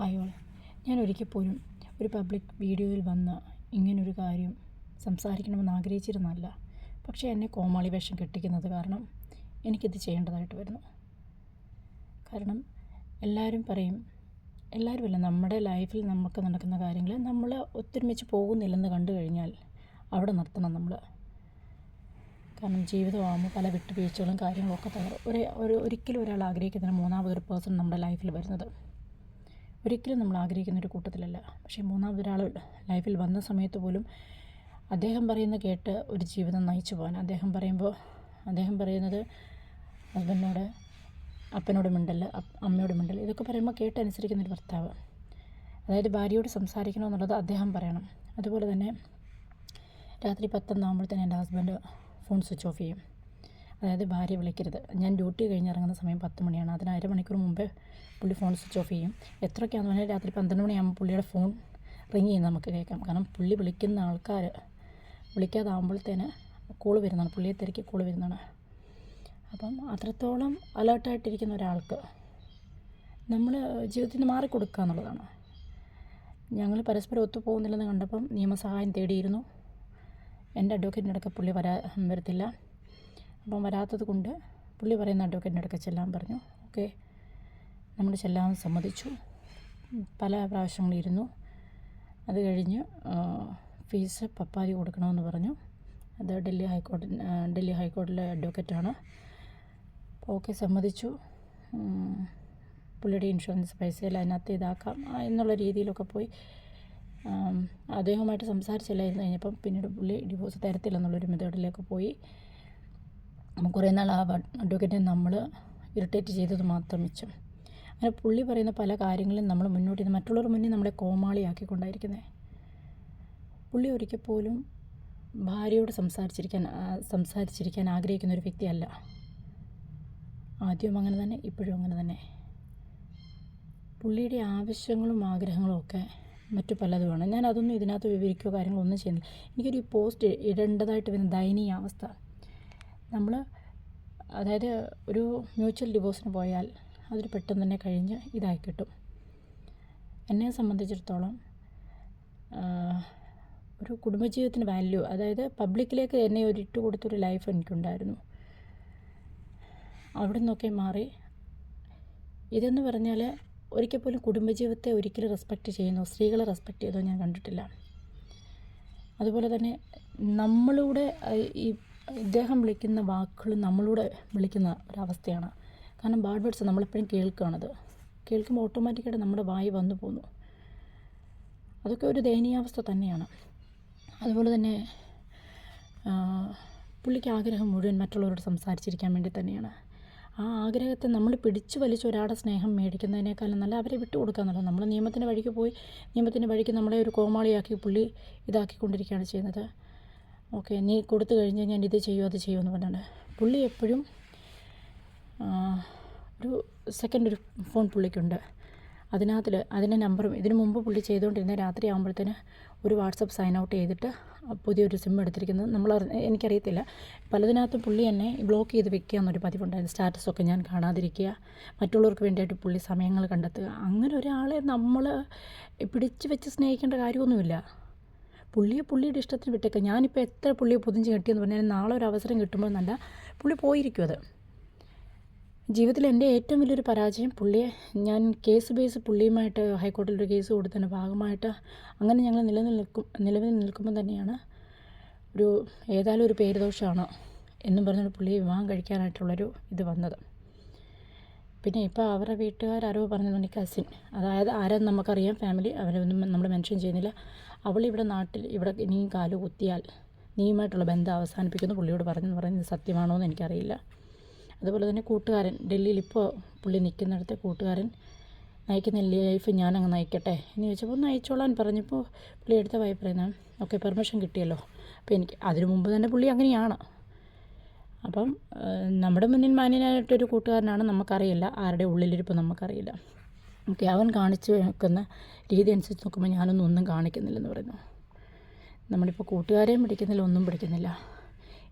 Hi all ഞാൻ ഒരിക്കൽ പോലും ഒരു പബ്ലിക് വീഡിയോയിൽ വന്ന് ഇങ്ങനൊരു കാര്യം സംസാരിക്കണമെന്ന് ആഗ്രഹിച്ചിരുന്നല്ല പക്ഷേ എന്നെ കോമാളി വേഷം കെട്ടിക്കുന്നത് കാരണം എനിക്കിത് ചെയ്യേണ്ടതായിട്ട് വരുന്നു. കാരണം എല്ലാവരും പറയും എല്ലാവരുമല്ല നമ്മുടെ ലൈഫിൽ നമുക്ക് നടക്കുന്ന കാര്യങ്ങൾ നമ്മൾ ഒത്തൊരുമിച്ച് പോകുന്നില്ലെന്ന് കണ്ടു കഴിഞ്ഞാൽ അവിടെ നിർത്തണം നമ്മൾ കാരണം ജീവിതമാകുമ്പോൾ പല വിട്ടുവീഴ്ചകളും കാര്യങ്ങളൊക്കെ തകർ ഒരു ഒരു ഒരിക്കലും ഒരാൾ ആഗ്രഹിക്കുന്ന മൂന്നാമതൊരു പേഴ്സൺ നമ്മുടെ ലൈഫിൽ വരുന്നത്. ഒരിക്കലും നമ്മൾ ആഗ്രഹിക്കുന്ന ഒരു കൂട്ടത്തിലല്ല. പക്ഷേ മൂന്നാമതൊരാൾ ലൈഫിൽ വന്ന സമയത്ത് പോലും അദ്ദേഹം പറയുന്ന കേട്ട് ഒരു ജീവിതം നയിച്ചു പോകാൻ. അദ്ദേഹം പറയുമ്പോൾ അദ്ദേഹം പറയുന്നത് ഹസ്ബൻഡിനോട് അപ്പനോട് മിണ്ടൽ അമ്മയോട് മിണ്ടൽ ഇതൊക്കെ പറയുമ്പോൾ കേട്ടനുസരിക്കുന്ന ഒരു ഭർത്താവ്. അതായത് ഭാര്യയോട് സംസാരിക്കണമെന്നുള്ളത് അദ്ദേഹം പറയണം. അതുപോലെ തന്നെ രാത്രി പത്തൊന്നാകുമ്പോൾ തന്നെ എന്റെ ഹസ്ബൻഡ് ഫോൺ സ്വിച്ച് ഓഫ് ചെയ്യും. അതായത് ഭാര്യ വിളിക്കരുത്. ഞാൻ ഡ്യൂട്ടി കഴിഞ്ഞ് ഇറങ്ങുന്ന സമയം പത്ത് മണിയാണ്. അതിന് അരമണിക്കൂർ മുമ്പേ പുള്ളി ഫോൺ സ്വിച്ച് ഓഫ് ചെയ്യും. എത്രയൊക്കെയാണെന്ന് പറഞ്ഞാൽ രാത്രി പന്ത്രണ്ട് മണിയാകുമ്പോൾ പുള്ളിയുടെ ഫോൺ റിങ് ചെയ്യുന്നത് നമുക്ക് കേൾക്കാം. കാരണം പുള്ളി വിളിക്കുന്ന ആൾക്കാർ വിളിക്കാതാകുമ്പോഴത്തേന് കോൾ വരുന്നതാണ്. പുള്ളിയെ തിരക്കി കോൾ വരുന്നതാണ്. അപ്പം അത്രത്തോളം അലേർട്ടായിട്ടിരിക്കുന്ന ഒരാൾക്ക് നമ്മൾ ജീവിതത്തിൽ നിന്ന് മാറിക്കൊടുക്കുക എന്നുള്ളതാണ്. ഞങ്ങൾ പരസ്പരം ഒത്തുപോകുന്നില്ലെന്ന് കണ്ടപ്പം നിയമസഹായം തേടിയിരുന്നു. എന്റെ അഡ്വക്കേറ്റിന്റെ അടുക്ക പുള്ളി വരാ വരത്തില്ല. അപ്പം വരാത്തത് കൊണ്ട് പുള്ളി പറയുന്ന അഡ്വക്കേറ്റിന്റെ അടുക്ക ചെല്ലാൻ പറഞ്ഞു. ഓക്കെ. നമ്മൾ ചെല്ലാൻ സമ്മതിച്ചു. പല പ്രാവശ്യങ്ങളിരുന്നു അത് കഴിഞ്ഞ് ഫീസ് പപ്പാതി കൊടുക്കണമെന്ന് പറഞ്ഞു. അത് ഡൽഹി ഹൈക്കോടതി ഡൽഹി ഹൈക്കോടതിയിലെ അഡ്വക്കേറ്റാണ്. ഓക്കെ സമ്മതിച്ചു. പുള്ളിയുടെ ഇൻഷുറൻസ് പൈസയിൽ അതിനകത്ത് ഇതാക്കാം എന്നുള്ള രീതിയിലൊക്കെ പോയി. അദ്ദേഹവുമായിട്ട് സംസാരിച്ചില്ലായിരുന്നു കഴിഞ്ഞപ്പം പിന്നീട് പുള്ളി ഡിവോഴ്സ് തരത്തില്ലെന്നുള്ളൊരു മെത്തേഡിലേക്ക് പോയി. കുറേ നാൾ ആ അഡ്വക്കേറ്റിനെ നമ്മൾ ഇറിറ്റേറ്റ് ചെയ്തത് മാത്രം മിച്ചം. അങ്ങനെ പുള്ളി പറയുന്ന പല കാര്യങ്ങളും നമ്മൾ മുന്നോട്ട് ചെയ്ത് മറ്റുള്ളവർ മുന്നിൽ നമ്മളെ കോമാളിയാക്കിക്കൊണ്ടായിരിക്കുന്നത് പുള്ളി ഒരിക്കൽ പോലും ഭാര്യയോട് സംസാരിച്ചിരിക്കാൻ സംസാരിച്ചിരിക്കാൻ ആഗ്രഹിക്കുന്ന ഒരു വ്യക്തിയല്ല. ആദ്യം അങ്ങനെ തന്നെ ഇപ്പോഴും അങ്ങനെ തന്നെ. പുള്ളിയുടെ ആവശ്യങ്ങളും ആഗ്രഹങ്ങളും ഒക്കെ മറ്റു പലതുമാണ്. ഞാൻ അതൊന്നും ഇതിനകത്ത് വിവരിക്കുകയോ കാര്യങ്ങളൊന്നും ചെയ്യുന്നില്ല. എനിക്കൊരു പോസ്റ്റ് ഇടേണ്ടതായിട്ട് വരുന്ന ദയനീയ അവസ്ഥ. നമ്മൾ അതായത് ഒരു മ്യൂച്വൽ ഡിവോഴ്സിന് പോയാൽ അതൊരു പെട്ടെന്ന് തന്നെ കഴിഞ്ഞ് ഇതായി കിട്ടും. എന്നെ സംബന്ധിച്ചിടത്തോളം ഒരു കുടുംബജീവിതത്തിന് വാല്യൂ അതായത് പബ്ലിക്കിലേക്ക് എന്നെ ഒരു ഇട്ട് കൊടുത്തൊരു ലൈഫ് എനിക്കുണ്ടായിരുന്നു. അവിടെ നിന്നൊക്കെ മാറി. ഇതെന്ന് പറഞ്ഞാൽ ഒരിക്കൽ പോലും കുടുംബജീവിതത്തെ ഒരിക്കലും റെസ്പെക്റ്റ് ചെയ്യുന്നു സ്ത്രീകളെ റെസ്പെക്റ്റ് ചെയ്തോ ഞാൻ കണ്ടിട്ടില്ല. അതുപോലെ തന്നെ നമ്മളുടെ ഈ ഇദ്ദേഹം വിളിക്കുന്ന വാക്കുകൾ നമ്മളൂടെ വിളിക്കുന്ന ഒരവസ്ഥയാണ്. കാരണം ബാഡ് വേർഡ്സ് നമ്മളെപ്പോഴും കേൾക്കുകയാണത് കേൾക്കുമ്പോൾ ഓട്ടോമാറ്റിക്കായിട്ട് നമ്മുടെ വായി വന്നു പോകുന്നു അതൊക്കെ ഒരു ദയനീയാവസ്ഥ തന്നെയാണ്. അതുപോലെ തന്നെ പുള്ളിക്ക് ആഗ്രഹം മുഴുവൻ മറ്റുള്ളവരോട് സംസാരിച്ചിരിക്കാൻ വേണ്ടി തന്നെയാണ്. ആ ആഗ്രഹത്തെ നമ്മൾ പിടിച്ചു വലിച്ച് ഒരാളുടെ സ്നേഹം മേടിക്കുന്നതിനേക്കാളും നല്ല അവരെ വിട്ടു കൊടുക്കുക എന്നുള്ളത്. നമ്മൾ നിയമത്തിന്റെ വഴിക്ക് പോയി നിയമത്തിന്റെ വഴിക്ക് നമ്മളെ ഒരു കോമാളിയാക്കി പുള്ളി ഇതാക്കിക്കൊണ്ടിരിക്കുകയാണ് ചെയ്യുന്നത്. ഓക്കെ നീ കൊടുത്തു കഴിഞ്ഞ് ഞാൻ ഇത് ചെയ്യുമോ അത് ചെയ്യുമോ എന്ന് പറഞ്ഞാണ്. പുള്ളി എപ്പോഴും ഒരു സെക്കൻഡ് ഒരു ഫോൺ പുള്ളിക്കുണ്ട്. അതിനകത്തിൽ അതിന്റെ നമ്പറും ഇതിനു മുമ്പ് പുള്ളി ചെയ്തുകൊണ്ടിരുന്ന രാത്രി ആകുമ്പോഴത്തേന് ഒരു വാട്സപ്പ് സൈൻ ഔട്ട് ചെയ്തിട്ട് പുതിയൊരു സിം എടുത്തിരിക്കുന്നത് നമ്മൾ എനിക്കറിയത്തില്ല. പലതിനകത്തും പുള്ളി എന്നെ ബ്ലോക്ക് ചെയ്ത് വെക്കുക എന്നൊരു പതിവുണ്ടായിരുന്നു. സ്റ്റാറ്റസൊക്കെ ഞാൻ കാണാതിരിക്കുക മറ്റുള്ളവർക്ക് വേണ്ടിയിട്ട് പുള്ളി സമയങ്ങൾ കണ്ടെത്തുക. അങ്ങനെ ഒരാളെ നമ്മൾ പിടിച്ച് വെച്ച് സ്നേഹിക്കേണ്ട കാര്യമൊന്നുമില്ല. പുള്ളിയെ പുള്ളിയുടെ ഇഷ്ടത്തിന് വിട്ടേക്കാം. ഞാനിപ്പോൾ എത്ര പുള്ളിയെ പൊതിഞ്ഞ് കെട്ടിയെന്ന് പറഞ്ഞാൽ നാളെ ഒരു അവസരം കിട്ടുമ്പോൾ നല്ല പുള്ളി പോയിരിക്കും അത്. ജീവിതത്തിൽ എന്റെ ഏറ്റവും വലിയൊരു പരാജയം പുള്ളിയെ ഞാൻ കേസ് ബേസ് പുള്ളിയുമായിട്ട് ഹൈക്കോടതിയിൽ ഒരു കേസ് കൊടുത്തതിന്റെ ഭാഗമായിട്ട് അങ്ങനെ ഞങ്ങൾ നിലനിൽക്കും നിലവിൽ നിൽക്കുമ്പോൾ തന്നെയാണ് ഒരു ഏതായാലും ഒരു പേരുദോഷമാണ് എന്നും പറഞ്ഞൊരു പുള്ളിയെ വിവാഹം കഴിക്കാനായിട്ടുള്ളൊരു ഇത് വന്നത്. പിന്നെ ഇപ്പോൾ അവരുടെ വീട്ടുകാരോ പറഞ്ഞതുകൊണ്ട് കസിൻ അതായത് ആരെന്ന് നമുക്കറിയാം. ഫാമിലി അവരൊന്നും നമ്മൾ മെൻഷൻ ചെയ്യുന്നില്ല. അവളിവിടെ നാട്ടിൽ ഇവിടെ ഇനിയും കാൽ കുത്തിയാൽ നീയുമായിട്ടുള്ള ബന്ധം അവസാനിപ്പിക്കുന്നു പുള്ളിയോട് പറഞ്ഞെന്ന് പറയുന്നത് സത്യമാണോ എന്ന് എനിക്കറിയില്ല. അതുപോലെ തന്നെ കൂട്ടുകാരൻ ഡൽഹിയിൽ ഇപ്പോൾ പുള്ളി നിൽക്കുന്നിടത്തെ കൂട്ടുകാരൻ നയിക്കുന്ന ലൈഫ് ഞാനങ്ങ് നയിക്കട്ടെ എന്ന് ചോദിച്ചപ്പോൾ നയിച്ചോളാൻ പറഞ്ഞപ്പോൾ പുള്ളി എടുത്ത വായ്പ ഓക്കെ പെർമിഷൻ കിട്ടിയല്ലോ. അപ്പോൾ എനിക്ക് അതിനു മുമ്പ് തന്നെ പുള്ളി അങ്ങനെയാണ്. അപ്പം നമ്മുടെ മുന്നിൽ മാന്യനായിട്ടൊരു കൂട്ടുകാരനാണ് നമുക്കറിയില്ല. ആരുടെ ഉള്ളിലിരിപ്പ് നമുക്കറിയില്ല. ഓക്കെ അവൻ കാണിച്ചു വെക്കുന്ന രീതി അനുസരിച്ച് നോക്കുമ്പോൾ ഞാനൊന്നും ഒന്നും കാണിക്കുന്നില്ലെന്ന് പറയുന്നു. നമ്മളിപ്പോൾ കൂട്ടുകാരെയും പിടിക്കുന്നില്ല ഒന്നും പിടിക്കുന്നില്ല.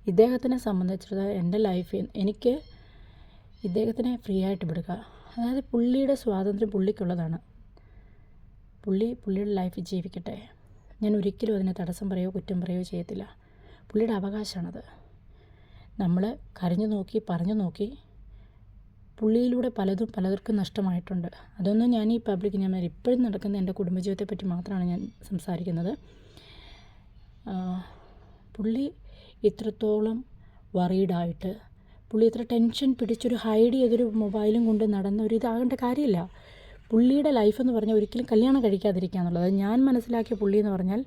ഇദ്ദേഹത്തിനെ സംബന്ധിച്ചിടത്തോളം എന്റെ ലൈഫിൽ എനിക്ക് ഇദ്ദേഹത്തിനെ ഫ്രീ ആയിട്ട് വിടുക. അതായത് പുള്ളിയുടെ സ്വാതന്ത്ര്യം പുള്ളിക്കുള്ളതാണ്. പുള്ളി പുള്ളിയുടെ ലൈഫ് ജീവിക്കട്ടെ. ഞാൻ ഒരിക്കലും അതിനെ തടസ്സം പറയുകയോ കുറ്റം പറയുകയോ ചെയ്യത്തില്ല. പുള്ളിയുടെ അവകാശമാണത്. നമ്മൾ കരഞ്ഞു നോക്കി പറഞ്ഞു നോക്കി പുള്ളിയിലൂടെ പലതും പലർക്കും നഷ്ടമായിട്ടുണ്ട്. അതൊന്നും ഞാൻ ഈ പബ്ലിക് ഞാൻ ഇപ്പോഴും നടക്കുന്ന എന്റെ കുടുംബജീവിതത്തെ പറ്റി മാത്രമാണ് ഞാൻ സംസാരിക്കുന്നത്. പുള്ളി ഇത്രത്തോളം വറീഡായിട്ട് പുള്ളി ഇത്ര ടെൻഷൻ പിടിച്ചൊരു ഹൈഡ് ചെയ്തൊരു മൊബൈലും കൊണ്ട് നടന്ന ഒരു ഇതാകേണ്ട കാര്യമില്ല. പുള്ളിയുടെ ലൈഫ് എന്ന് പറഞ്ഞാൽ ഒരിക്കലും കല്യാണം കഴിക്കാതിരിക്കുക എന്നുള്ളത്. ഞാൻ മനസ്സിലാക്കിയ പുള്ളി എന്ന് പറഞ്ഞാൽ